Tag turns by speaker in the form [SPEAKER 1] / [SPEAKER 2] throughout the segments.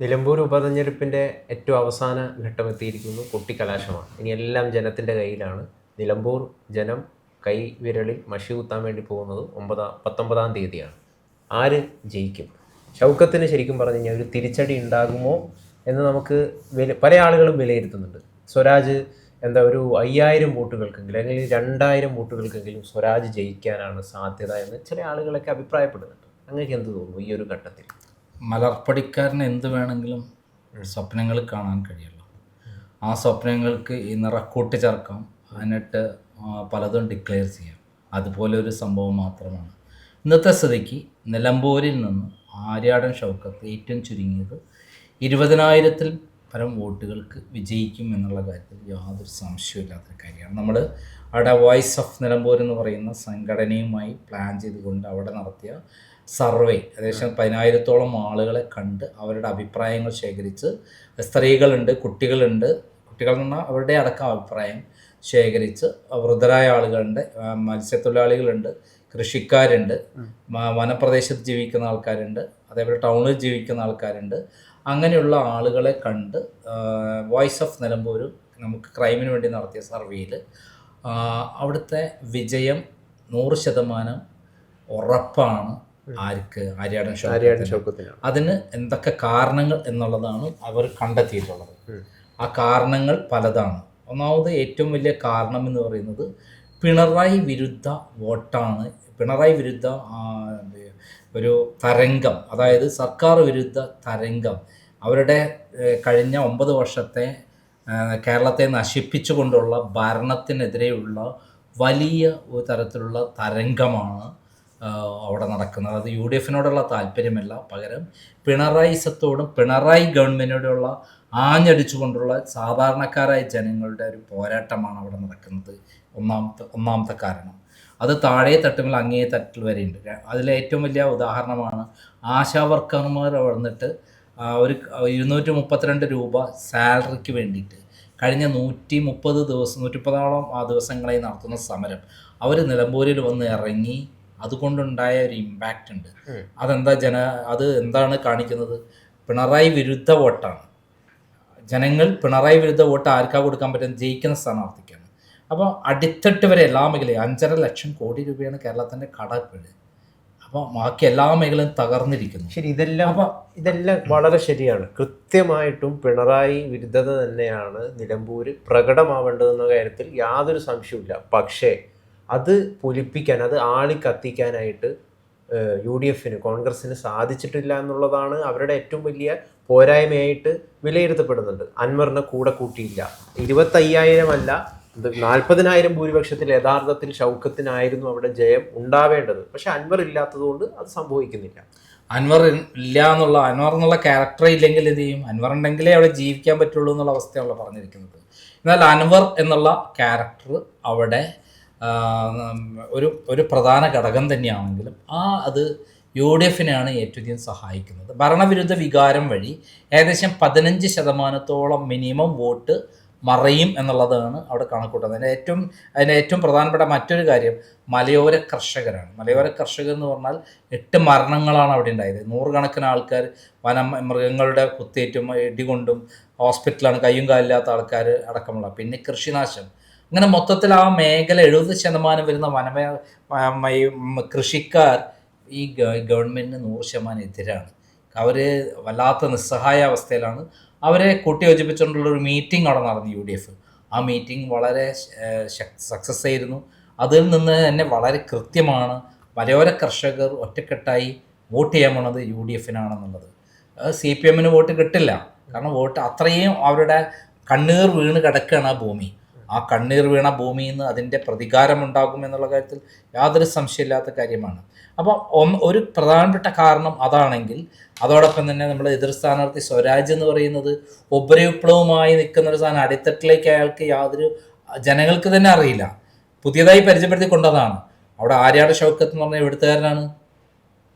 [SPEAKER 1] നിലമ്പൂർ ഉപതെരഞ്ഞെടുപ്പിന്റെ ഏറ്റവും അവസാന ഘട്ടം എത്തിയിരിക്കുന്നു കൊട്ടിക്കലാശമാണ് ഇനി എല്ലാം ജനത്തിന്റെ കയ്യിലാണ്. നിലമ്പൂർ ജനം കൈ വിരളിൽ മഷി കുത്താൻ വേണ്ടി പോകുന്നത് ഒമ്പതാം പത്തൊമ്പതാം തീയതിയാണ്. ആര് ജയിക്കും? ഷൗക്കത്തിന് ശരിക്കും പറഞ്ഞു കഴിഞ്ഞാൽ ഒരു തിരിച്ചടി ഉണ്ടാകുമോ എന്ന് നമുക്ക് വില പല ആളുകളും വിലയിരുത്തുന്നുണ്ട്. സ്വരാജ് എന്താ ഒരു അയ്യായിരം വോട്ടുകൾക്കെങ്കിലും അല്ലെങ്കിൽ രണ്ടായിരം വോട്ടുകൾക്കെങ്കിലും സ്വരാജ് ജയിക്കാനാണ് സാധ്യത എന്ന് ചില ആളുകളൊക്കെ അഭിപ്രായപ്പെടുന്നുണ്ട്. അങ്ങനെ എന്ത് തോന്നുന്നു ഈ ഒരു ഘട്ടത്തിൽ?
[SPEAKER 2] മലർപ്പടിക്കാരന് എന്ത് വേണമെങ്കിലും സ്വപ്നങ്ങൾ കാണാൻ കഴിയുള്ളൂ. ആ സ്വപ്നങ്ങൾക്ക് ഈ നിറക്കൂട്ടി ചേർക്കാം. എന്നിട്ട് പലതും ഡിക്ലെയർ ചെയ്യാം. അതുപോലെ ഒരു സംഭവം മാത്രമാണ്. ഇന്നത്തെ സ്ഥിതിക്ക് നിലമ്പൂരിൽ നിന്ന് ആര്യാടൻ ഷൗക്കത്ത് ഏറ്റവും ചുരുങ്ങിയത് ഇരുപതിനായിരത്തിൽ പരം വോട്ടുകൾക്ക് വിജയിക്കും എന്നുള്ള കാര്യത്തിൽ യാതൊരു സംശയമില്ലാത്തൊരു കാര്യമാണ്. നമ്മൾ അവിടെ വോയിസ് ഓഫ് നിലമ്പൂർ എന്ന് പറയുന്ന സംഘടനയുമായി പ്ലാൻ ചെയ്തുകൊണ്ട് അവിടെ നടത്തിയ സർവേ. ഏകദേശം പതിനായിരത്തോളം ആളുകളെ കണ്ട് അവരുടെ അഭിപ്രായങ്ങൾ ശേഖരിച്ച് സ്ത്രീകളുണ്ട് കുട്ടികളുണ്ട്. കുട്ടികൾ എന്ന് പറഞ്ഞാൽ അവരുടെ അടക്കം അഭിപ്രായം ശേഖരിച്ച് വൃദ്ധരായ ആളുകളുണ്ട് മത്സ്യത്തൊഴിലാളികളുണ്ട് കൃഷിക്കാരുണ്ട് വനപ്രദേശത്ത് ജീവിക്കുന്ന ആൾക്കാരുണ്ട് അതേപോലെ ടൗണിൽ ജീവിക്കുന്ന ആൾക്കാരുണ്ട്. അങ്ങനെയുള്ള ആളുകളെ കണ്ട് വോയിസ് ഓഫ് നിലമ്പൂർ നമുക്ക് ക്രൈമിന് വേണ്ടി നടത്തിയ സർവേയിൽ അവിടുത്തെ വിജയം നൂറ് ശതമാനം ഉറപ്പാണ്. ആർക്ക്? ആര്യാടൻ ഷൗക്കത്തിന്. അതിന് എന്തൊക്കെ കാരണങ്ങൾ എന്നുള്ളതാണ് അവർ കണ്ടെത്തിയിട്ടുള്ളത്. ആ കാരണങ്ങൾ പലതാണ്. ഒന്നാമത് ഏറ്റവും വലിയ കാരണം എന്ന് പറയുന്നത് പിണറായി വിരുദ്ധ വോട്ടാണ്. പിണറായി വിരുദ്ധ ഒരു തരംഗം അതായത് സർക്കാർ വിരുദ്ധ തരംഗം അവരുടെ കഴിഞ്ഞ ഒമ്പത് വർഷത്തെ കേരളത്തെ നശിപ്പിച്ചുകൊണ്ടുള്ള ഭരണത്തിനെതിരെയുള്ള വലിയ തരത്തിലുള്ള തരംഗമാണ് അവിടെ നടക്കുന്നത്. അത് യു ഡി എഫിനോടുള്ള താല്പര്യമല്ല. പകരം പിണറായി സത്തോടും പിണറായി ഗവൺമെന്റിനോടുള്ള ആഞ്ഞടിച്ചുകൊണ്ടുള്ള സാധാരണക്കാരായ ജനങ്ങളുടെ ഒരു പോരാട്ടമാണ് അവിടെ നടക്കുന്നത്. ഒന്നാമത്തെ ഒന്നാമത്തെ കാരണം. അത് താഴെ തട്ടുമ്പോൾ അങ്ങേ തട്ടിൽ വരെയുണ്ട്. അതിലെ ഏറ്റവും വലിയ ഉദാഹരണമാണ് ആശാ വർക്കർമാർ വന്നിട്ട് ഒരു ഇരുന്നൂറ്റി മുപ്പത്തിരണ്ട് രൂപ സാലറിക്ക് വേണ്ടിയിട്ട് കഴിഞ്ഞ നൂറ്റി മുപ്പത് ദിവസം നൂറ്റിപ്പതോളം ആ ദിവസങ്ങളായി നടത്തുന്ന സമരം. അവർ നിലമ്പൂരിൽ വന്ന് ഇറങ്ങി അതുകൊണ്ടുണ്ടായ ഒരു ഇമ്പാക്റ്റ് ഉണ്ട്. അതെന്താ ജന അത് എന്താണ് കാണിക്കുന്നത്? പിണറായി വിരുദ്ധ വോട്ടാണ്. ജനങ്ങൾ പിണറായി വിരുദ്ധ വോട്ട് ആർക്കാ കൊടുക്കാൻ പറ്റും ജയിക്കുന്ന സ്ഥാനാർത്ഥിക്കാണ്. അപ്പോൾ അടിത്തട്ട് വരെ എല്ലാ മേഖലയും അഞ്ചര ലക്ഷം കോടി രൂപയാണ് കേരളത്തിന്റെ കടപ്പിഴ്. അപ്പോൾ ബാക്കി എല്ലാ മേഖലയും തകർന്നിരിക്കുന്നു.
[SPEAKER 1] ശരി ഇതെല്ലാം
[SPEAKER 2] അപ്പോൾ
[SPEAKER 1] ഇതെല്ലാം വളരെ ശരിയാണ്. കൃത്യമായിട്ടും പിണറായി വിരുദ്ധത തന്നെയാണ് നിലമ്പൂര് പ്രകടമാവേണ്ടതെന്ന കാര്യത്തിൽ യാതൊരു സംശയവുമില്ല. പക്ഷേ അത് പൊലിപ്പിക്കാൻ അത് ആളി കത്തിക്കാനായിട്ട് യു ഡി എഫിന് കോൺഗ്രസ്സിന് സാധിച്ചിട്ടില്ല എന്നുള്ളതാണ് അവരുടെ ഏറ്റവും വലിയ പോരായ്മയായിട്ട് വിലയിരുത്തപ്പെടുന്നുണ്ട്. അൻവറിനെ കൂടെ കൂട്ടിയില്ല. ഇരുപത്തയ്യായിരം അല്ല നാൽപ്പതിനായിരം ഭൂരിപക്ഷത്തിൽ യഥാർത്ഥത്തിൽ ഷൗക്കത്തിനായിരുന്നു അവിടെ ജയം ഉണ്ടാവേണ്ടത്. പക്ഷെ അൻവർ ഇല്ലാത്തതുകൊണ്ട് അത് സംഭവിക്കുന്നില്ല.
[SPEAKER 2] അൻവർ ഇല്ല എന്നുള്ള അൻവർ എന്നുള്ള ക്യാരക്ടർ ഇല്ലെങ്കിൽ എന്ത് ചെയ്യും? അൻവർ ഉണ്ടെങ്കിലേ അവിടെ ജീവിക്കാൻ പറ്റുള്ളൂ എന്നുള്ള അവസ്ഥയാണല്ലോ പറഞ്ഞിരിക്കുന്നത്. എന്നാൽ അൻവർ എന്നുള്ള ക്യാരക്ടർ അവിടെ ഒരു ഒരു പ്രധാന ഘടകം തന്നെയാണെങ്കിലും ആ അത് യു ഡി എഫിനെയാണ് ഏറ്റവും അധികം സഹായിക്കുന്നത്. ഭരണവിരുദ്ധ വികാരം വഴി ഏകദേശം പതിനഞ്ച് ശതമാനത്തോളം മിനിമം വോട്ട് മറയും എന്നുള്ളതാണ് അവിടെ കണക്കൂട്ടുന്നത്. അതിന്റെ ഏറ്റവും അതിന്റെ ഏറ്റവും പ്രധാനപ്പെട്ട മറ്റൊരു കാര്യം മലയോര കർഷകരാണ്. മലയോര കർഷകർ എന്ന് പറഞ്ഞാൽ എട്ട് മരണങ്ങളാണ് അവിടെ ഉണ്ടായത്. നൂറുകണക്കിന് ആൾക്കാർ വനം മൃഗങ്ങളുടെ കുത്തേറ്റും ഇടികൊണ്ടും ഹോസ്പിറ്റലാണ് കയ്യും കാലില്ലാത്ത ആൾക്കാർ അടക്കമുള്ള പിന്നെ കൃഷിനാശം. അങ്ങനെ മൊത്തത്തിൽ ആ മേഖല എഴുപത് ശതമാനം വരുന്ന വനമേ കൃഷിക്കാർ ഈ ഗവൺമെന്റിന് നൂറ് ശതമാനം എതിരാണ്. അവർ വല്ലാത്ത നിസ്സഹായ അവസ്ഥയിലാണ്. അവരെ കൂട്ടിയോജിപ്പിച്ചുകൊണ്ടുള്ള ഒരു മീറ്റിംഗ് അവിടെ നടന്നു യു ഡി എഫ് ആ മീറ്റിംഗ് വളരെ സക്സസ് ആയിരുന്നു. അതിൽ നിന്ന് തന്നെ വളരെ കൃത്യമാണ് മലയോര കർഷകർ ഒറ്റക്കെട്ടായി വോട്ട് ചെയ്യാൻ പോണത് യു ഡി എഫിനാണെന്നുള്ളത് സി പി എമ്മിന് വോട്ട് കിട്ടില്ല. കാരണം വോട്ട് അത്രയും അവരുടെ കണ്ണീർ വീണ് കിടക്കുകയാണ് ആ ഭൂമി. ആ കണ്ണീർ വീണ ഭൂമിയിൽ നിന്ന് അതിന്റെ പ്രതികാരം ഉണ്ടാകും എന്നുള്ള കാര്യത്തിൽ യാതൊരു സംശയമില്ലാത്ത കാര്യമാണ്. അപ്പോൾ ഒരു പ്രധാനപ്പെട്ട കാരണം അതാണെങ്കിൽ അതോടൊപ്പം തന്നെ നമ്മുടെ എതിർ സ്ഥാനാർത്ഥി സ്വരാജ് എന്ന് പറയുന്നത് ഉപരിവിപ്ലവമായി നിൽക്കുന്ന ഒരു സാധനം അടിത്തട്ടിലേക്ക് അയാൾക്ക് യാതൊരു ജനങ്ങൾക്ക് തന്നെ അറിയില്ല. പുതിയതായി പരിചയപ്പെടുത്തി കൊണ്ടതാണ് അവിടെ ആര്യാട് ഷൗക്കത്ത് എന്ന് പറഞ്ഞ എവിടുത്തുകാരനാണ്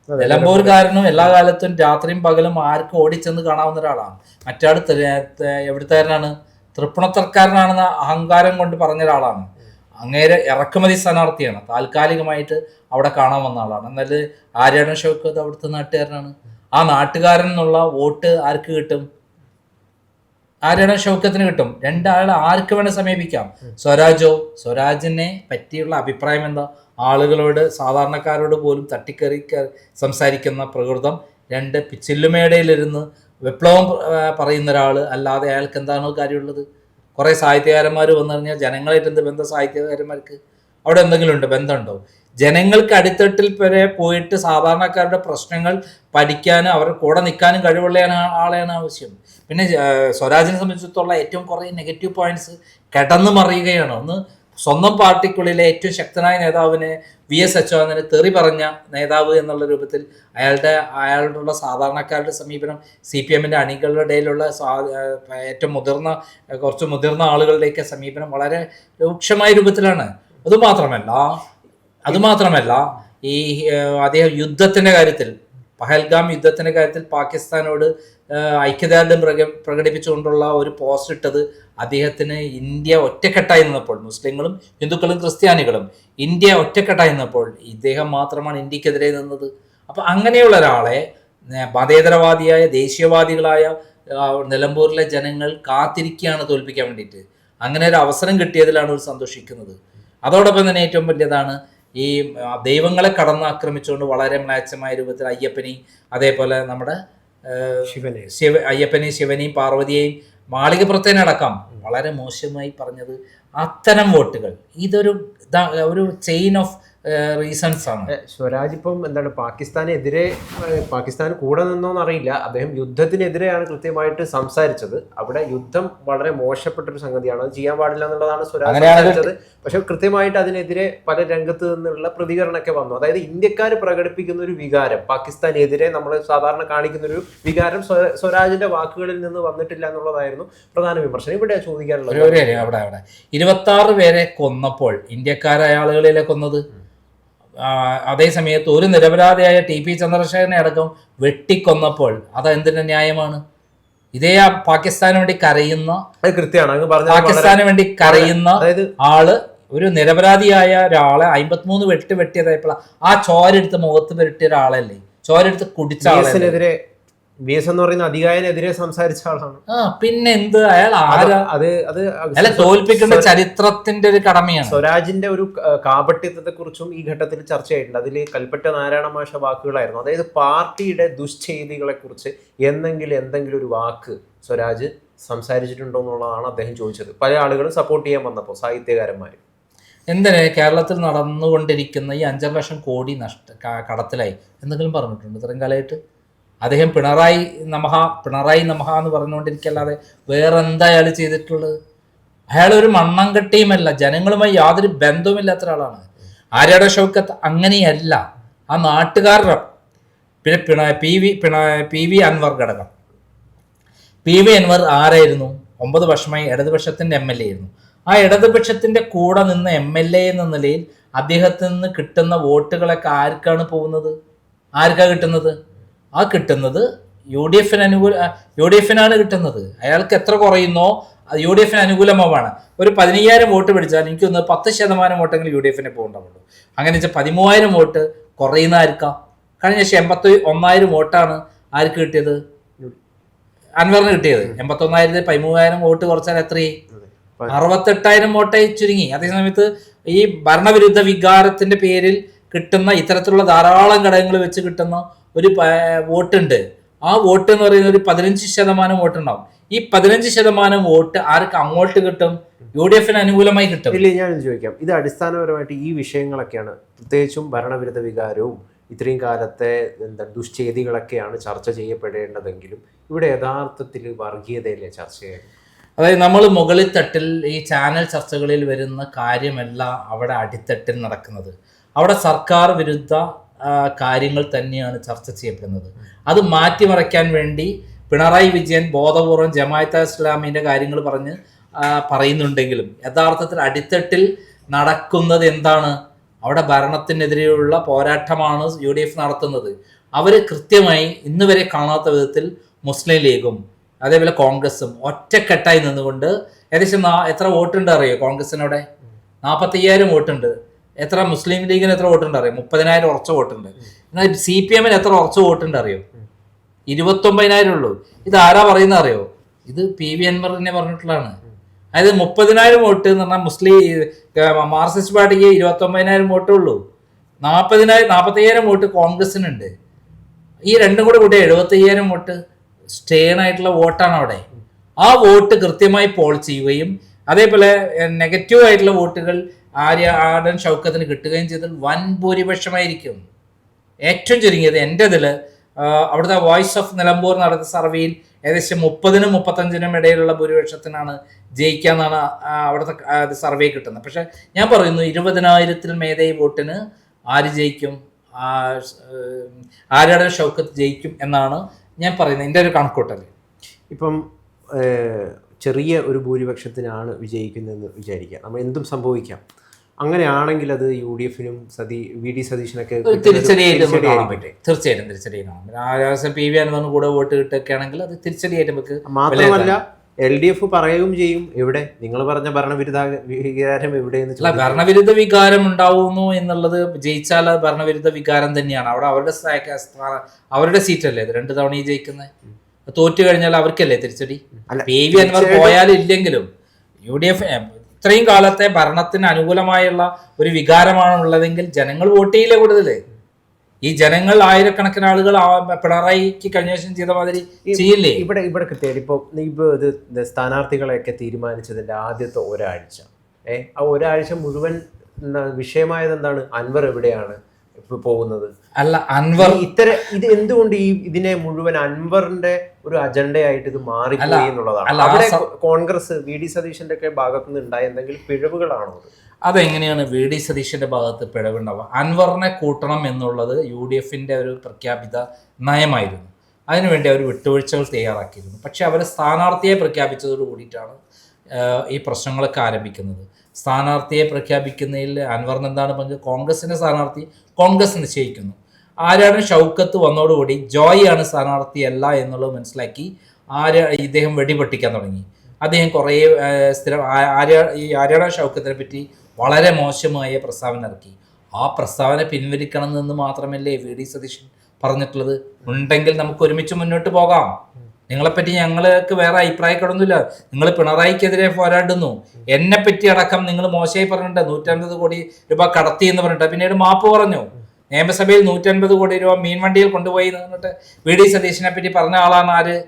[SPEAKER 2] നിലമ്പൂർക്കാരനും എല്ലാ കാലത്തും രാത്രിയും പകലും ആർക്കും ഓടിച്ചെന്ന് കാണാവുന്ന ഒരാളാണ്. മറ്റാൾ എവിടുത്തുകാരനാണ് തൃപ്പുണത്തർക്കാരനാണെന്ന അഹങ്കാരം കൊണ്ട് പറഞ്ഞ ഒരാളാണ്. അങ്ങേരെ ഇറക്കുമതി സ്ഥാനാർത്ഥിയാണ്. താൽക്കാലികമായിട്ട് അവിടെ കാണാൻ വന്ന ആളാണ്. എന്നാൽ ആര്യാടൻ ഷൗക്കത്ത് അവിടുത്തെ നാട്ടുകാരനാണ്. ആ നാട്ടുകാരൻ എന്നുള്ള വോട്ട് ആർക്ക് കിട്ടും? ആരാണ് ഷൗക്കത്തിന് കിട്ടും? രണ്ടാളെ ആർക്ക് വേണേൽ സമീപിക്കാം. സ്വരാജോ സ്വരാജിനെ പറ്റിയുള്ള അഭിപ്രായം എന്താ? ആളുകളോട് സാധാരണക്കാരോട് പോലും തട്ടിക്കറി സംസാരിക്കുന്ന പ്രകൃതം. രണ്ട് ചില്ലുമേടയിലിരുന്ന് വിപ്ലവം പറയുന്ന ഒരാൾ അല്ലാതെ അയാൾക്ക് എന്താണോ കാര്യമുള്ളത്? കുറേ സാഹിത്യകാരന്മാർ വന്നു കഴിഞ്ഞാൽ ജനങ്ങളായിട്ട് എന്ത് ബന്ധം സാഹിത്യകാരന്മാർക്ക്? അവിടെ എന്തെങ്കിലും ഉണ്ട്? ബന്ധമുണ്ടോ? ജനങ്ങൾക്ക് അടിത്തട്ടിൽ വരെ പോയിട്ട് സാധാരണക്കാരുടെ പ്രശ്നങ്ങൾ പഠിക്കാനും അവരുടെ കൂടെ നിൽക്കാനും കഴിവുള്ള ആളെയാണ് ആവശ്യം. പിന്നെ സ്വരാജിനെ സംബന്ധിച്ചിടത്തോളം ഏറ്റവും കുറേ നെഗറ്റീവ് പോയിന്റ്സ് കിടന്നു മറിയുകയാണ്. ഒന്ന് സ്വന്തം പാർട്ടിക്കുള്ളിലെ ഏറ്റവും ശക്തനായ നേതാവിനെ വി എസ് അച്യുതാനന്ദന് തെറി പറഞ്ഞ നേതാവ് എന്നുള്ള രൂപത്തിൽ അയാളുടെ അയാളുടെ സാധാരണക്കാരുടെ സമീപനം സി പി എമ്മിന്റെ അണികളുടെ ഇടയിലുള്ള ഏറ്റവും മുതിർന്ന കുറച്ച് മുതിർന്ന ആളുകളുടെയൊക്കെ സമീപനം വളരെ രൂക്ഷമായ രൂപത്തിലാണ്. അതുമാത്രമല്ല അതുമാത്രമല്ല ഈ അദ്ദേഹം യുദ്ധത്തിന്റെ കാര്യത്തിൽ പഹൽഗാം യുദ്ധത്തിന്റെ കാര്യത്തിൽ പാകിസ്ഥാനോട് ഐക്യദാർഢ്യം പ്രക പ്രകടിപ്പിച്ചുകൊണ്ടുള്ള ഒരു പോസ്റ്റ് ഇട്ടത് അദ്ദേഹത്തിന് ഇന്ത്യ ഒറ്റക്കെട്ടായി നിന്നപ്പോൾ മുസ്ലിങ്ങളും ഹിന്ദുക്കളും ക്രിസ്ത്യാനികളും ഇന്ത്യ ഒറ്റക്കെട്ടായി നിന്നപ്പോൾ ഇദ്ദേഹം മാത്രമാണ് ഇന്ത്യക്കെതിരെ നിന്നത്. അപ്പൊ അങ്ങനെയുള്ള ഒരാളെ മതേതരവാദിയായ ദേശീയവാദികളായ നിലമ്പൂരിലെ ജനങ്ങൾ കാത്തിരിക്കുകയാണ് തോൽപ്പിക്കാൻ വേണ്ടിയിട്ട്. അങ്ങനെ ഒരു അവസരം കിട്ടിയതിലാണ് ഒരു സന്തോഷിക്കുന്നത്. അതോടൊപ്പം തന്നെ ഏറ്റവും വലിയതാണ് ഈ ദൈവങ്ങളെ കടന്ന് ആക്രമിച്ചുകൊണ്ട് വളരെ മ്ലാച്ചമായ രൂപത്തിൽ അയ്യപ്പനെയും അതേപോലെ നമ്മുടെ
[SPEAKER 1] ശിവനെ
[SPEAKER 2] ശിവ അയ്യപ്പനെയും ശിവനെയും പാർവതിയെയും മാളികപ്പുറത്തേനടക്കം വളരെ മോശമായി പറഞ്ഞത് അത്തരം വോട്ടുകൾ. ഇതൊരു ഒരു ചെയിൻ ഓഫ് റീസൺസ് ആണ്.
[SPEAKER 1] സ്വരാജ് ഇപ്പം എന്താണ് പാകിസ്ഥാനെതിരെ പാകിസ്ഥാൻ കൂടെ നിന്നോന്ന് അറിയില്ല. അദ്ദേഹം യുദ്ധത്തിനെതിരെയാണ് കൃത്യമായിട്ട് സംസാരിച്ചത്. അവിടെ യുദ്ധം വളരെ മോശപ്പെട്ട ഒരു സംഗതിയാണ്. അത് ചെയ്യാൻ പാടില്ല എന്നുള്ളതാണ് സ്വരാജ് സംസാരിച്ചത്. പക്ഷെ കൃത്യമായിട്ട് അതിനെതിരെ പല രംഗത്ത് നിന്നുള്ള പ്രതികരണമൊക്കെ വന്നു. അതായത് ഇന്ത്യക്കാർ പ്രകടിപ്പിക്കുന്ന ഒരു വികാരം പാകിസ്ഥാനെതിരെ നമ്മൾ സാധാരണ കാണിക്കുന്ന ഒരു വികാരം സ്വ- സ്വരാജിന്റെ വാക്കുകളിൽ നിന്ന് വന്നിട്ടില്ല എന്നുള്ളതായിരുന്നു പ്രധാന വിമർശനം. ഇവിടെ ചോദിക്കാനുള്ളത്.
[SPEAKER 2] ഒരു ഒരു കാര്യം അവിടെ അവിടെ. ഇരുപത്തി ആറ് പേരെ കൊന്നപ്പോൾ ഇന്ത്യക്കാരായ ആളുകളിലെ കൊന്നത്? അതേ സമയത്ത് ഒരു നിരപരാധിയായ ടി പി ചന്ദ്രശേഖരനെ അടക്കം വെട്ടിക്കൊന്നപ്പോൾ അത് എന്തിന്റെ ന്യായമാണ്? ഇതേ ആ പാകിസ്ഥാന് വേണ്ടി കരയുന്ന
[SPEAKER 1] കൃത്യമാണ്.
[SPEAKER 2] പാകിസ്ഥാന് വേണ്ടി കരയുന്ന ആൾ ഒരു നിരപരാധിയായ ഒരാളെ അമ്പത്തിമൂന്ന് വെട്ട് വെട്ടിയതായപ്പോൾ ആ ചോരെടുത്ത് മുഖത്ത് വെട്ടിയ ഒരാളല്ലേ? ചോരെടുത്ത് കുടിച്ച
[SPEAKER 1] ബി ബി എസ് എന്ന് പറയുന്ന അധികാരനെതിരെ സംസാരിച്ച ആളാണ്.
[SPEAKER 2] പിന്നെ എന്ത്? അയാൾ
[SPEAKER 1] അത് അത് അത്
[SPEAKER 2] അയാളെ തോൽപ്പിക്കേണ്ട ചരിത്രത്തിന്റെ ഒരു കടമയാണ്.
[SPEAKER 1] സ്വരാജിന്റെ ഒരു കാപട്യത്തെ കുറിച്ചും ഈ ഘട്ടത്തിൽ ചർച്ചയായിട്ടുണ്ട് അതിൽ കൽപ്പറ്റ നാരായണ മാഷ വാക്കുകളായിരുന്നു. അതായത് പാർട്ടിയുടെ ദുശ്ചെയ്തികളെ കുറിച്ച് എന്തെങ്കിലും എന്തെങ്കിലും ഒരു വാക്ക് സ്വരാജ് സംസാരിച്ചിട്ടുണ്ടോ എന്നുള്ളതാണ് അദ്ദേഹം ചോദിച്ചത്. പല ആളുകളും സപ്പോർട്ട് ചെയ്യാൻ വന്നപ്പോൾ സാഹിത്യകാരന്മാർ
[SPEAKER 2] എന്തിന്? കേരളത്തിൽ നടന്നുകൊണ്ടിരിക്കുന്ന ഈ അഞ്ചര ലക്ഷം കോടി നഷ്ട കടത്തിലായി. എന്തെങ്കിലും പറഞ്ഞിട്ടുണ്ട്? ഇത്രയും കാലമായിട്ട്? അദ്ദേഹം പിണറായി നമഹ പിണറായി നമഹ എന്ന് പറഞ്ഞുകൊണ്ടിരിക്കല്ലാതെ വേറെ എന്താ അയാൾ ചെയ്തിട്ടുള്ളത്? അയാൾ ഒരു മണ്ണം കെട്ടിയുമല്ല ജനങ്ങളുമായി യാതൊരു ബന്ധവുമില്ലാത്ത ഒരാളാണ്. ആര്യാട ഷൗക്കത്ത് അങ്ങനെയല്ല ആ നാട്ടുകാരുടെ പിന്നെ പിണ പി വി പിണ പി വി അൻവർ ഘടകം. പി വി അൻവർ ആരായിരുന്നു? ഒമ്പത് വർഷമായി ഇടതുപക്ഷത്തിന്റെ എം എൽ എ ആയിരുന്നു. ആ ഇടതുപക്ഷത്തിന്റെ കൂടെ നിന്ന് എം എൽ എ എന്ന നിലയിൽ അദ്ദേഹത്തിൽ നിന്ന് കിട്ടുന്ന വോട്ടുകളൊക്കെ ആർക്കാണ് പോകുന്നത്? ആർക്കാണ് കിട്ടുന്നത്? ആ കിട്ടുന്നത് യു ഡി എഫിന് അനുകൂല യു ഡി എഫിനാണ് കിട്ടുന്നത്. അയാൾക്ക് എത്ര കുറയുന്നോ അത് യു ഡി എഫിന് അനുകൂലമാവാണ്. ഒരു പതിനയ്യായിരം വോട്ട് പിടിച്ചാൽ എനിക്ക് ഒന്ന് പത്ത് ശതമാനം വോട്ടെങ്കിലും യു ഡി എഫിനെ പോകണ്ടാവുള്ളൂ അങ്ങനെ വെച്ചാൽ പതിമൂവായിരം വോട്ട് കുറയുന്ന ആർക്കാം കഴിഞ്ഞ ശേഷം എൺപത്തി ഒന്നായിരം വോട്ടാണ് ആർക്ക് കിട്ടിയത്? അൻവറിന് കിട്ടിയത്. എൺപത്തി ഒന്നായിരത്തി പതിമൂവായിരം വോട്ട് കുറച്ചാൽ എത്രയായി? അറുപത്തെട്ടായിരം വോട്ടായി ചുരുങ്ങി. അതേസമയത്ത് ഈ ഭരണവിരുദ്ധ വികാരത്തിന്റെ പേരിൽ കിട്ടുന്ന ഇത്തരത്തിലുള്ള ധാരാളം ഘടകങ്ങൾ വെച്ച് കിട്ടുന്ന ഒരു വോട്ടുണ്ട്. ആ വോട്ട് എന്ന് പറയുന്നത് ഒരു പതിനഞ്ച് ശതമാനം വോട്ട് ഉണ്ടാവും ഈ പതിനഞ്ച് ശതമാനം വോട്ട് ആർക്ക് അങ്ങോട്ട് കിട്ടും? യു ഡി എഫിന് അനുകൂലമായി കിട്ടും.
[SPEAKER 1] ഇല്ല ഞാൻ ചോദിക്കാം. ഇത് അടിസ്ഥാനപരമായിട്ട് ഈ വിഷയങ്ങളൊക്കെയാണ് പ്രത്യേകിച്ചും ഭരണവിരുദ്ധ വികാരവും ഇത്രയും കാലത്തെ എന്താ ദുശ്ചെയ്തികളൊക്കെയാണ് ചർച്ച ചെയ്യപ്പെടേണ്ടതെങ്കിലും ഇവിടെ യഥാർത്ഥത്തിൽ വർഗീയതയിലെ ചർച്ചയായി
[SPEAKER 2] അതായത് നമ്മൾ മുകളിൽ തട്ടിൽ ഈ ചാനൽ ചർച്ചകളിൽ വരുന്ന കാര്യമല്ല അവിടെ അടിത്തട്ടിൽ നടക്കുന്നത്. അവിടെ സർക്കാർ വിരുദ്ധ കാര്യങ്ങൾ തന്നെയാണ് ചർച്ച ചെയ്യപ്പെടുന്നത്. അത് മാറ്റിമറയ്ക്കാൻ വേണ്ടി പിണറായി വിജയൻ ബോധപൂർവം ജമായത്ത് ഇസ്ലാമിന്റെ കാര്യങ്ങൾ പറഞ്ഞ് പറയുന്നുണ്ടെങ്കിലും യഥാർത്ഥത്തിൽ അടിത്തട്ടിൽ നടക്കുന്നത് എന്താണ്? അവിടെ ഭരണത്തിനെതിരെയുള്ള പോരാട്ടമാണ് യു ഡി എഫ് നടത്തുന്നത്. അവർ കൃത്യമായി ഇന്ന് വരെ കാണാത്ത വിധത്തിൽ മുസ്ലിം ലീഗും അതേപോലെ കോൺഗ്രസും ഒറ്റക്കെട്ടായി നിന്നുകൊണ്ട് ഏകദേശം എത്ര വോട്ടുണ്ട് അറിയോ കോൺഗ്രസിനോടെ നാൽപ്പത്തി അയ്യായിരം വോട്ടുണ്ട്. എത്ര മുസ്ലിം ലീഗിന് എത്ര വോട്ടുണ്ട് അറിയോ? മുപ്പതിനായിരം ഉറച്ച വോട്ടുണ്ട്. എന്നാൽ സി പി എമ്മിന് എത്ര ഉറച്ച വോട്ടുണ്ട് അറിയോ? ഇരുപത്തൊമ്പതിനായിരം ഉള്ളൂ. ഇത് ആരാ പറയുന്ന അറിയോ? ഇത് പി വി അൻവറിനെ പറഞ്ഞിട്ടുള്ളതാണ്. അതായത് മുപ്പതിനായിരം വോട്ട് എന്ന് പറഞ്ഞാൽ മുസ്ലിം മാർസിസ്റ്റ് പാർട്ടിക്ക് ഇരുപത്തൊമ്പതിനായിരം വോട്ടേ ഉള്ളൂ. നാൽപ്പതിനായിരം നാൽപ്പത്തയ്യായിരം വോട്ട് കോൺഗ്രസിനുണ്ട് ഈ രണ്ടും കൂടെ കൂട്ടി എഴുപത്തയ്യായിരം വോട്ട് സ്റ്റേൺ ആയിട്ടുള്ള വോട്ടാണ് അവിടെ. ആ വോട്ട് കൃത്യമായി പോൾ ചെയ്യുകയും അതേപോലെ നെഗറ്റീവ് ആയിട്ടുള്ള വോട്ടുകൾ ആര്യ ആടൻ ഷൗക്കത്തിന് കിട്ടുകയും ചെയ്താൽ വൻ ഭൂരിപക്ഷമായിരിക്കും. ഏറ്റവും ചുരുങ്ങിയത് എന്റെ ഇതിൽ അവിടുത്തെ വോയിസ് ഓഫ് നിലമ്പൂർ നടത്തിയ സർവേയിൽ ഏകദേശം മുപ്പതിനും മുപ്പത്തഞ്ചിനും ഇടയിലുള്ള ഭൂരിപക്ഷത്തിനാണ് ജയിക്കാന്നാണ് അവിടുത്തെ സർവേ കിട്ടുന്നത്. പക്ഷെ ഞാൻ പറയുന്നു ഇരുപതിനായിരത്തിൽ മേധേ വോട്ടിന് ആര് ജയിക്കും? ആരുടെ ഷൗക്കത്ത് ജയിക്കും എന്നാണ് ഞാൻ പറയുന്നത്. എന്റെ ഒരു കണക്കൂട്ടൽ
[SPEAKER 1] ഇപ്പം ചെറിയ ഒരു ഭൂരിപക്ഷത്തിനാണ് വിജയിക്കുന്നതെന്ന് വിചാരിക്കുക നമ്മൾ എന്തും സംഭവിക്കാം. അങ്ങനെയാണെങ്കിൽ അത് യു ഡി എഫിനും സതി വി ഡി സതീഷിനൊക്കെ
[SPEAKER 2] തിരിച്ചടിയായിട്ട് കാണാൻ. പറ്റും. തീർച്ചയായിട്ടും തിരിച്ചടി കാണാം പി വി അനുവറിന് കൂടെ വോട്ട് കിട്ടുകയാണെങ്കിൽ അത് തിരിച്ചടിയായിട്ട് നമുക്ക്
[SPEAKER 1] മാത്രമല്ല എൽ ഡി എഫ് പറയുകയും ചെയ്യും. എവിടെ? നിങ്ങൾ പറഞ്ഞ ഭരണവിരുദ്ധ വികാരം എവിടെയെന്ന്.
[SPEAKER 2] ഭരണവിരുദ്ധ വികാരം ഉണ്ടാവുന്നു എന്നുള്ളത് ജയിച്ചാൽ അത് ഭരണവിരുദ്ധ വികാരം തന്നെയാണ്. അവിടെ അവരുടെ അവരുടെ സീറ്റല്ലേ ഇത്? രണ്ട് തവണ ഈ ജയിക്കുന്നത് തോറ്റു കഴിഞ്ഞാൽ അവർക്കല്ലേ തിരിച്ചടി?
[SPEAKER 1] അല്ല,
[SPEAKER 2] പി വി അൻവർ പോയാലും ഇല്ലെങ്കിലും യു ഡി എഫ് ഇത്രയും കാലത്തെ ഭരണത്തിന് അനുകൂലമായുള്ള ഒരു വികാരമാണ് ഉള്ളതെങ്കിൽ ജനങ്ങൾ വോട്ട് ചെയ്യില്ല കൂടുതൽ? ഈ ജനങ്ങൾ ആയിരക്കണക്കിന് ആളുകൾ പിണറായിക്ക് കഴിഞ്ഞ ചെയ്ത മാതിരി ചെയ്യില്ലേ?
[SPEAKER 1] ഇവിടെ ഇവിടെ കൃത്യമായിട്ട് ഇപ്പോൾ ഇപ്പോൾ ഇത് സ്ഥാനാർത്ഥികളെയൊക്കെ തീരുമാനിച്ചതിന്റെ ആദ്യത്തെ ഒരാഴ്ച. ഏഹ് ആ ഒരാഴ്ച മുഴുവൻ വിഷയമായത് എന്താണ് അൻവർ എവിടെയാണ്? ഇപ്പൊ പോകുന്നത്.
[SPEAKER 2] അല്ല അൻവർ
[SPEAKER 1] ഇത്ര ഇത്തര ഇത് എന്തുകൊണ്ട് ഈ ഇതിനെ മുഴുവൻ അൻവറിന്റെ ഒരു അജണ്ടയായിട്ട് ഇത് മാറി എന്നുള്ളതാണ്? അവിടെ കോൺഗ്രസ് വി ഡി സതീശന്റെ ഒക്കെ ഭാഗത്തു നിന്ന് ഉണ്ടായ എന്തെങ്കിലും പിഴവുകളാണോ അത്?
[SPEAKER 2] അതെങ്ങനെയാണ് വി ഡി സതീശന്റെ ഭാഗത്ത് പിഴവുണ്ടാവുക? അൻവറിനെ കൂട്ടണം എന്നുള്ളത് യു ഡി എഫിന്റെ ഒരു പ്രഖ്യാപിത നയമായിരുന്നു. അതിനുവേണ്ടി അവർ വിട്ടുവീഴ്ചകൾ തയ്യാറാക്കിയിരുന്നു. പക്ഷെ അവർ സ്ഥാനാർത്ഥിയെ പ്രഖ്യാപിച്ചതോട് കൂടിയിട്ടാണ് ഈ പ്രശ്നങ്ങളൊക്കെ ആരംഭിക്കുന്നത്. സ്ഥാനാർത്ഥിയെ പ്രഖ്യാപിക്കുന്നതിൽ അൻവറിന് എന്താണ് പങ്ക്? കോൺഗ്രസിന്റെ സ്ഥാനാർത്ഥി കോൺഗ്രസ് നിശ്ചയിക്കുന്നു. ആരാണ് ഷൗക്കത്ത് വന്നതോടുകൂടി ജോയ് ആണ് സ്ഥാനാർത്ഥി അല്ല എന്നുള്ളത് മനസ്സിലാക്കി ആര്യ ഇദ്ദേഹം വെടിപൊട്ടിക്കാൻ തുടങ്ങി. അദ്ദേഹം കുറേ സ്ഥിരം ആര്യ ഈ ആര്യാട ഷൗക്കത്തിനെ പറ്റി വളരെ മോശമായ പ്രസ്താവന ഇറക്കി. ആ പ്രസ്താവന പിൻവലിക്കണം എന്ന് മാത്രമല്ലേ വി ഡി സതീശൻ പറഞ്ഞിട്ടുള്ളത്? ഉണ്ടെങ്കിൽ നമുക്ക് ഒരുമിച്ച് മുന്നോട്ട് പോകാം. നിങ്ങളെപ്പറ്റി ഞങ്ങൾക്ക് വേറെ അഭിപ്രായക്കടൊന്നുമില്ല. നിങ്ങൾ പിണറായിക്കെതിരെ പോരാടുന്നു. എന്നെ പറ്റി അടക്കം നിങ്ങൾ മോശമായി പറഞ്ഞിട്ട് നൂറ്റൻപത് കോടി രൂപ കടത്തി എന്ന് പറഞ്ഞിട്ട്. പിന്നീട് മാപ്പ് പറഞ്ഞു. നിയമസഭയിൽ നൂറ്റൻപത് കോടി രൂപ മീൻ വണ്ടിയിൽ കൊണ്ടുപോയി എന്ന് പറഞ്ഞിട്ട് വി ഡി സതീശനെ പറ്റി പറഞ്ഞ ആളാണ് ആര്?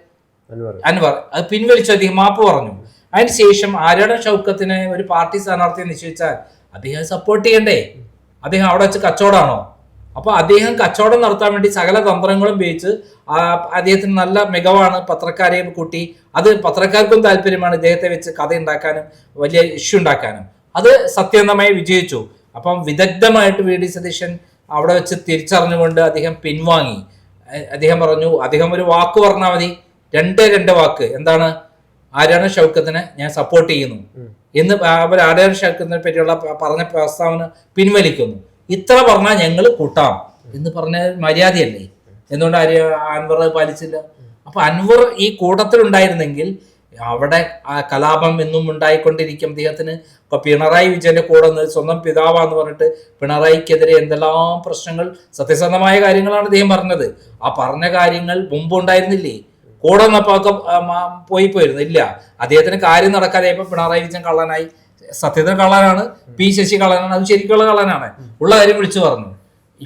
[SPEAKER 1] അൻവർ.
[SPEAKER 2] അൻവർ. അത് പിൻവലിച്ചു അദ്ദേഹം മാപ്പ് പറഞ്ഞു. അതിനുശേഷം ആരുടെ ഷൗക്കത്തിന് ഒരു പാർട്ടി സ്ഥാനാർത്ഥിയെ നിശ്ചയിച്ചാൽ അദ്ദേഹം സപ്പോർട്ട് ചെയ്യണ്ടേ? അദ്ദേഹം അവിടെ വെച്ച് കച്ചവടമാണോ? അപ്പൊ അദ്ദേഹം കച്ചവടം നടത്താൻ വേണ്ടി സകല തന്ത്രങ്ങളും ഉപയോഗിച്ച് അദ്ദേഹത്തിന് നല്ല മികവാണ് പത്രക്കാരെ കൂട്ടി. അത് പത്രക്കാർക്കും താല്പര്യമാണ് ഇദ്ദേഹത്തെ വെച്ച് കഥ ഉണ്ടാക്കാനും വലിയ ഇഷ്യൂ ഉണ്ടാക്കാനും. അത് സത്യന്തമായി വിജയിച്ചു. അപ്പം വിദഗ്ധമായിട്ട് വി ഡി സതീശൻ അവിടെ വെച്ച് തിരിച്ചറിഞ്ഞുകൊണ്ട് അദ്ദേഹം പിൻവാങ്ങി. അദ്ദേഹം പറഞ്ഞു അദ്ദേഹം ഒരു വാക്ക് പറഞ്ഞാൽ മതി. രണ്ട് രണ്ട് വാക്ക്. എന്താണ്? ആര്യാണ ഷൗക്കത്തിനെ ഞാൻ സപ്പോർട്ട് ചെയ്യുന്നു. എന്ന് അവർ ആര്യാണ ഷൗക്കത്തിനെ പറ്റിയുള്ള പറഞ്ഞ പ്രസ്താവന പിൻവലിക്കുന്നു. ഇത്ര പറഞ്ഞാൽ ഞങ്ങൾ കൂട്ടാം എന്ന് പറഞ്ഞ മര്യാദയല്ലേ? എന്തുകൊണ്ട് ആര്യ അൻവർ പാലിച്ചില്ല? അപ്പൊ അൻവർ ഈ കൂട്ടത്തിലുണ്ടായിരുന്നെങ്കിൽ അവിടെ ആ കലാപം എന്നും ഉണ്ടായിക്കൊണ്ടിരിക്കും അദ്ദേഹത്തിന് ഇപ്പൊ പിണറായി വിജയന്റെ കൂടെ നിന്ന് സ്വന്തം പിതാവാന്ന് പറഞ്ഞിട്ട് പിണറായിക്കെതിരെ എന്തെല്ലാം പ്രശ്നങ്ങൾ സത്യസന്ധമായ കാര്യങ്ങളാണ് അദ്ദേഹം പറഞ്ഞത്. ആ പറഞ്ഞ കാര്യങ്ങൾ മുമ്പ് ഉണ്ടായിരുന്നില്ലേ? കൂടെ നിന്നപ്പോ പോയി പോയിരുന്നു. ഇല്ല. അദ്ദേഹത്തിന് കാര്യം നടക്കാതെ ഇപ്പൊ പിണറായി വിജയൻ കള്ളനായി. സത്യത്തിന് കള്ളനാണ് പി ശശി കള്ളനാണ് അത് ശരിക്കുള്ള കള്ളനാണ്. ഉള്ള കാര്യം വിളിച്ചു പറഞ്ഞു.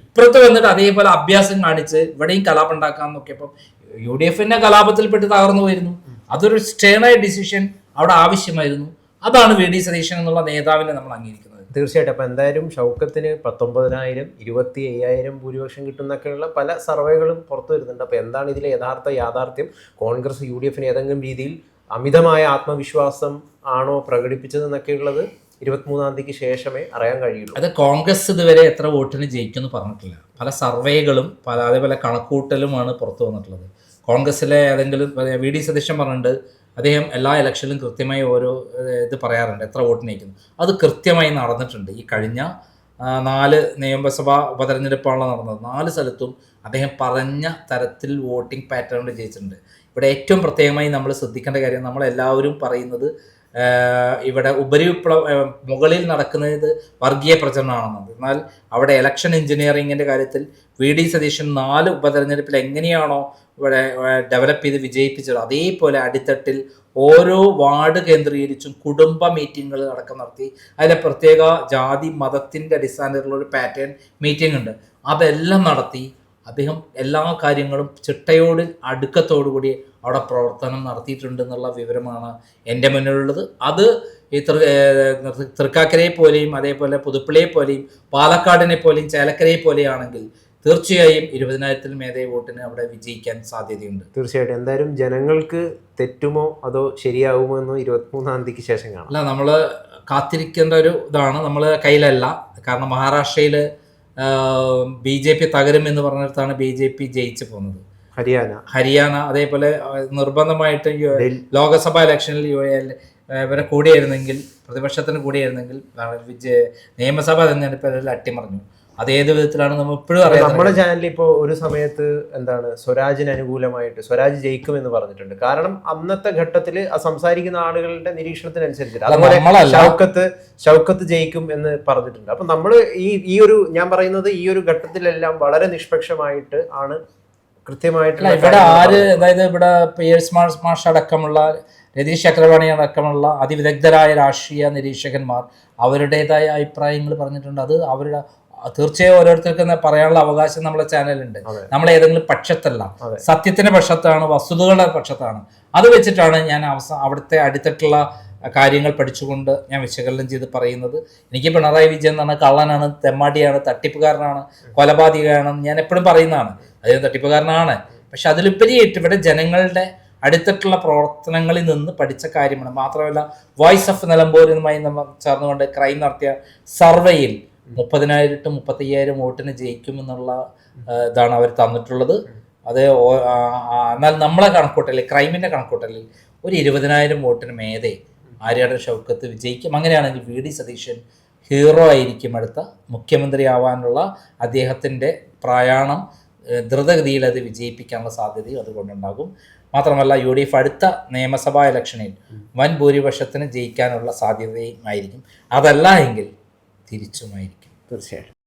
[SPEAKER 2] ഇപ്പുറത്ത് വന്നിട്ട് അതേപോലെ അഭ്യാസം കാണിച്ച് ഇവിടെയും കലാപം ഉണ്ടാക്കാൻ നോക്കിയപ്പോൾ യു ഡി എഫിന്റെ കലാപത്തിൽപ്പെട്ട് തകർന്നു പോയിരുന്നു. അതൊരു സ്റ്റേണായ ഡിസിഷൻ അവിടെ ആവശ്യമായിരുന്നു. അതാണ് വി ഡി സതീശൻ എന്നുള്ള നേതാവിനെ നമ്മൾ അംഗീകരിക്കുന്നത്.
[SPEAKER 1] തീർച്ചയായിട്ടും. അപ്പൊ എന്തായാലും ഷൗക്കത്തിന് പത്തൊമ്പതിനായിരം ഇരുപത്തി അയ്യായിരം ഭൂരിപക്ഷം കിട്ടുന്നൊക്കെയുള്ള പല സർവേകളും പുറത്തു വരുന്നുണ്ട്. അപ്പൊ എന്താണ് ഇതിലെ യഥാർത്ഥ യാഥാർത്ഥ്യം? കോൺഗ്രസ് യു ഡി എഫിന് ഏതെങ്കിലും രീതിയിൽ അമിതമായ ആത്മവിശ്വാസം ആണോ പ്രകടിപ്പിച്ചത് എന്നൊക്കെയുള്ളത് ഇരുപത്തിമൂന്നാം തീയതിക്ക് ശേഷമേ അറിയാൻ കഴിയുള്ളൂ.
[SPEAKER 2] അത് കോൺഗ്രസ് ഇതുവരെ എത്ര വോട്ടിന് ജയിക്കുമെന്ന് പറഞ്ഞിട്ടില്ല. പല സർവേകളും പല അതേപോലെ കണക്കൂട്ടലുമാണ് പുറത്തു വന്നിട്ടുള്ളത്. കോൺഗ്രസിലെ ഏതെങ്കിലും വി ഡി സതീശൻ പറഞ്ഞിട്ടുണ്ട് അദ്ദേഹം എല്ലാ ഇലക്ഷനിലും കൃത്യമായി ഓരോ ഇത് പറയാറുണ്ട് എത്ര വോട്ടിന് ജയിക്കുന്നു അത് കൃത്യമായി നടന്നിട്ടുണ്ട്. ഈ കഴിഞ്ഞ നാല് നിയമസഭാ ഉപതെരഞ്ഞെടുപ്പാണല്ലോ നടന്നത്. നാല് സ്ഥലത്തും അദ്ദേഹം പറഞ്ഞ തരത്തിൽ വോട്ടിംഗ് പാറ്റേണിൽ ജയിച്ചിട്ടുണ്ട്. ഇവിടെ ഏറ്റവും പ്രത്യേകമായി നമ്മൾ ശ്രദ്ധിക്കേണ്ട കാര്യം നമ്മളെല്ലാവരും പറയുന്നത് ഇവിടെ ഉപരിവിപ്ലവ മുകളിൽ നടക്കുന്നത് വർഗീയ പ്രചരണമാണെന്നത് എന്നാൽ അവിടെ ഇലക്ഷൻ എഞ്ചിനീയറിംഗിന്റെ കാര്യത്തിൽ വി ഡി സതീശൻ നാല് ഉപതെരഞ്ഞെടുപ്പിൽ എങ്ങനെയാണോ ഇവിടെ ഡെവലപ്പ് ചെയ്ത് വിജയിപ്പിച്ചത് അതേപോലെ അടിത്തട്ടിൽ ഓരോ വാർഡ് കേന്ദ്രീകരിച്ചും കുടുംബ മീറ്റിങ്ങുകൾ അടക്കം നടത്തി. അതിലെ പ്രത്യേക ജാതി മതത്തിന്റെ അടിസ്ഥാനത്തിലുള്ള ഒരു പാറ്റേൺ മീറ്റിംഗ് ഉണ്ട്. അതെല്ലാം നടത്തി അദ്ദേഹം എല്ലാ കാര്യങ്ങളും ചിട്ടയോട് അടുക്കത്തോടു കൂടി അവിടെ പ്രവർത്തനം നടത്തിയിട്ടുണ്ട് എന്നുള്ള വിവരമാണ് എന്റെ മുന്നിലുള്ളത്. അത് ഈ തൃ തൃക്കാക്കരയെ പോലെയും അതേപോലെ പുതുപ്പള്ളിയെ പോലെയും പാലക്കാടിനെ പോലെയും ചേലക്കരയെ പോലെയാണെങ്കിൽ തീർച്ചയായും ഇരുപതിനായിരത്തിൽ മേധേ വോട്ടിന് അവിടെ വിജയിക്കാൻ സാധ്യതയുണ്ട്.
[SPEAKER 1] തീർച്ചയായിട്ടും. എന്തായാലും ജനങ്ങൾക്ക് തെറ്റുമോ അതോ ശരിയാവുമോ എന്നോ ഇരുപത്തിമൂന്നാം തീയതിക്ക് ശേഷം കാണാം.
[SPEAKER 2] അല്ല നമ്മൾ കാത്തിരിക്കേണ്ട ഒരു ഇതാണ്. നമ്മൾ കയ്യിലല്ല. കാരണം മഹാരാഷ്ട്രയിൽ ബി ജെ പി തകരും എന്ന് പറഞ്ഞിടത്താണ് ബി ജെ പി ജയിച്ചു പോകുന്നത്.
[SPEAKER 1] ഹരിയാന.
[SPEAKER 2] ഹരിയാന അതേപോലെ നിർബന്ധമായിട്ട് ലോകസഭാ ഇലക്ഷനിൽ യു എൽ ഇവരെ കൂടിയായിരുന്നെങ്കിൽ പ്രതിപക്ഷത്തിന് കൂടിയായിരുന്നെങ്കിൽ നിയമസഭാ തെരഞ്ഞെടുപ്പിൽ അട്ടിമറിഞ്ഞു. അത് ഏത് വിധത്തിലാണ് നമ്മൾ ഇപ്പോഴും
[SPEAKER 1] നമ്മുടെ
[SPEAKER 2] അറിയാം
[SPEAKER 1] ചാനലിൽ ഇപ്പോൾ ഒരു സമയത്ത് എന്താണ് സ്വരാജിന് അനുകൂലമായിട്ട് സ്വരാജ് ജയിക്കും എന്ന് പറഞ്ഞിട്ടുണ്ട്. കാരണം അന്നത്തെ ഘട്ടത്തിൽ ആ സംസാരിക്കുന്ന ആളുകളുടെ നിരീക്ഷണത്തിനനുസരിച്ചിട്ട് അതുപോലെ ഷൗക്കത്ത് ഷൗക്കത്ത് ജയിക്കും എന്ന് പറഞ്ഞിട്ടുണ്ട്. അപ്പൊ നമ്മൾ ഈ ഈ ഒരു ഞാൻ പറയുന്നത് ഈ ഒരു ഘട്ടത്തിലെല്ലാം വളരെ നിഷ്പക്ഷമായിട്ട് ആണ് കൃത്യമായിട്ടുള്ള
[SPEAKER 2] ഇവിടെ ആര് അതായത് ഇവിടെ പിയേഴ്സ് മാഷ് അടക്കമുള്ള രതീഷ് ചക്രവാണി അടക്കമുള്ള അതിവിദഗ്ധരായ രാഷ്ട്രീയ നിരീക്ഷകന്മാർ അവരുടേതായ അഭിപ്രായങ്ങൾ പറഞ്ഞിട്ടുണ്ട്. അത് അവരുടെ തീർച്ചയായും ഓരോരുത്തർക്കും പറയാനുള്ള അവകാശം നമ്മളെ ചാനലുണ്ട്. നമ്മൾ ഏതെങ്കിലും പക്ഷത്തല്ല. സത്യത്തിന്റെ പക്ഷത്താണ് വസ്തുതകളുടെ പക്ഷത്താണ്. അത് വെച്ചിട്ടാണ് ഞാൻ അവസാന അവിടുത്തെ അടുത്തിട്ടുള്ള കാര്യങ്ങൾ പഠിച്ചുകൊണ്ട് ഞാൻ വിശകലനം ചെയ്ത് പറയുന്നത്. എനിക്ക് പിണറായി വിജയൻ എന്ന് പറഞ്ഞാൽ കള്ളനാണ് തെമ്മാടിയാണ് തട്ടിപ്പുകാരനാണ് കൊലപാതകയാണ് ഞാൻ എപ്പോഴും പറയുന്നതാണ്. അദ്ദേഹം തട്ടിപ്പുകാരനാണ്. പക്ഷെ അതിലുപരിയായിട്ട് ഇവിടെ ജനങ്ങളുടെ അടുത്തിട്ടുള്ള പ്രവർത്തനങ്ങളിൽ നിന്ന് പഠിച്ച കാര്യമാണ്. മാത്രമല്ല വോയിസ് ഓഫ് നിലമ്പൂരുമായി നമ്മൾ ചേർന്നുകൊണ്ട് ക്രൈം നടത്തിയ സർവേയിൽ മുപ്പതിനായിരം ടു മുപ്പത്തയ്യായിരം വോട്ടിന് ജയിക്കുമെന്നുള്ള ഇതാണ് അവർ തന്നിട്ടുള്ളത്. അത് എന്നാൽ നമ്മളെ കണക്കൂട്ടലിൽ ക്രൈമിന്റെ കണക്കൂട്ടലിൽ ഒരു ഇരുപതിനായിരം വോട്ടിന് മേതെ ആര്യാടൻ ഷൗക്കത്ത് വിജയിക്കും. അങ്ങനെയാണെങ്കിൽ വി ഡി സതീശൻ ഹീറോ ആയിരിക്കും അടുത്ത മുഖ്യമന്ത്രി ആവാനുള്ള അദ്ദേഹത്തിന്റെ പ്രയാണം ദ്രുതഗതിയിൽ അത് വിജയിപ്പിക്കാനുള്ള സാധ്യതയും അതുകൊണ്ടുണ്ടാകും. മാത്രമല്ല യു ഡി എഫ് അടുത്ത നിയമസഭാ ഇലക്ഷനിൽ വൻ ഭൂരിപക്ഷത്തിന് ജയിക്കാനുള്ള സാധ്യതയും ആയിരിക്കും. അതല്ല എങ്കിൽ തിരിച്ചുമായിരിക്കും.
[SPEAKER 1] തീർച്ചയായിട്ടും